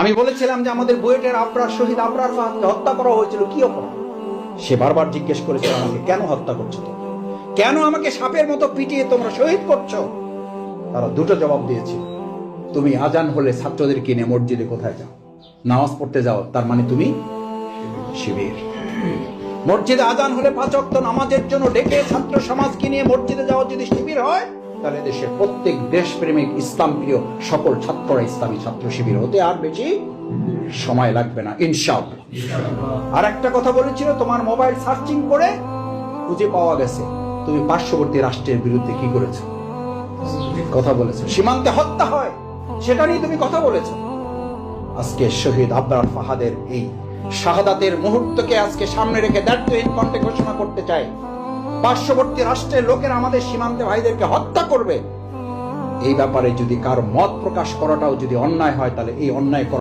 আমি বলেছিলাম যে আমাদের বুয়েটের আবরার শহীদ আবরার ফাহাদকে হত্যা করা হয়েছিল, কি অপরাধ? সে বারবার জিজ্ঞেস করেছিল আমাকে, কেন হত্যা করছ কেন আমাকে সাপের মতো পিটিয়ে তোমরা শহীদ করছ? তারা দুটো জবাব দিয়েছে তুমি আজান হলে ছাত্রদের কিনে মসজিদে কোথায় যাও? নামাজ পড়তে যাও, তার মানে তুমি শিবির। মসজিদে আজান হলে পাঁচ ওয়াক্ত নামাজের জন্য ডেকে ছাত্র সমাজকে নিয়ে মসজিদে যাওয়া যদি শিবির হয় তাহলে দেশের প্রত্যেক দেশপ্রেমিক ইসলাম প্রিয় সকল ছাত্ররা ইসলামী ছাত্র শিবির হতে আর বেশি সময় লাগবে না ইনশাআল্লাহ। আর একটা কথা বলেছিল তোমার মোবাইল সার্চিং করে খুঁজে পাওয়া গেছে। তুমি পার্শ্ববর্তী রাষ্ট্রের বিরুদ্ধে কি করেছ? কথা বলেছ। সীমান্তে হত্যা হয় সেটা নিয়ে তুমি কথা বলেছ। আজকে শহীদ আবরার ফাহাদের এই শাহাদাতের মুহূর্তকে আজকে সামনে রেখে দায়িত্বহীন কণ্ঠে ঘোষণা করতে চাই। পার্শ্ববর্তী রাষ্ট্রের লোকেরা আমাদের সীমান্তে ভাইদেরকে হত্যা করবে। এই ব্যাপারে যদি কার মত প্রকাশ করাটাও যদি অন্যায় হয়, তাহলে এই অন্যায়